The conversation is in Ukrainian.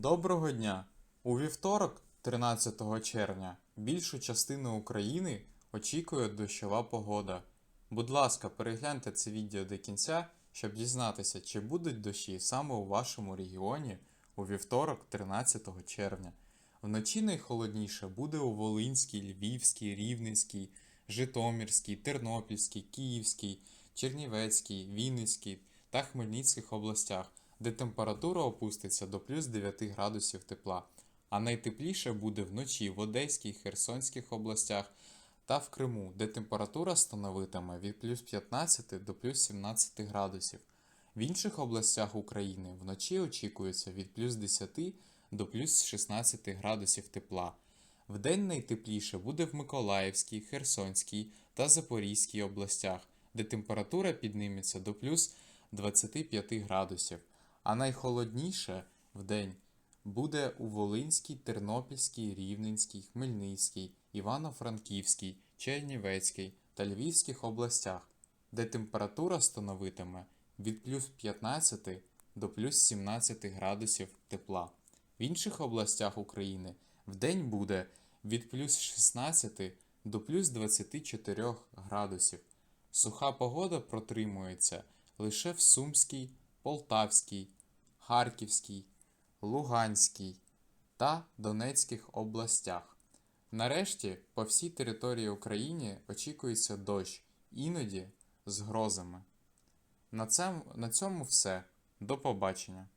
Доброго дня! У вівторок, 13 червня, більшу частину України очікує дощова погода. Будь ласка, перегляньте це відео до кінця, щоб дізнатися, чи будуть дощі саме у вашому регіоні у вівторок, 13 червня. Вночі найхолодніше буде у Волинській, Львівській, Рівненській, Житомирській, Тернопільській, Київській, Чернівецькій, Вінницькій та Хмельницьких областях, де температура опуститься до плюс 9 градусів тепла, а найтепліше буде вночі в Одеській, Херсонських областях та в Криму, де температура становитиме від плюс 15 до плюс 17 градусів. В інших областях України вночі очікується від плюс 10 до плюс 16 градусів тепла. Вдень найтепліше буде в Миколаївській, Херсонській та Запорізькій областях, де температура підніметься до плюс 25 градусів, а найхолодніше вдень буде у Волинській, Тернопільській, Рівненській, Хмельницькій, Івано-Франківській, Чернівецькій та Львівських областях, де температура становитиме від плюс 15 до плюс 17 градусів тепла. В інших областях України вдень буде від плюс 16 до плюс 24 градусів. Суха погода протримується лише в Сумській, Полтавській, Харківській, Луганській та Донецьких областях. Нарешті по всій території України очікується дощ, іноді з грозами. На цьому, все. До побачення.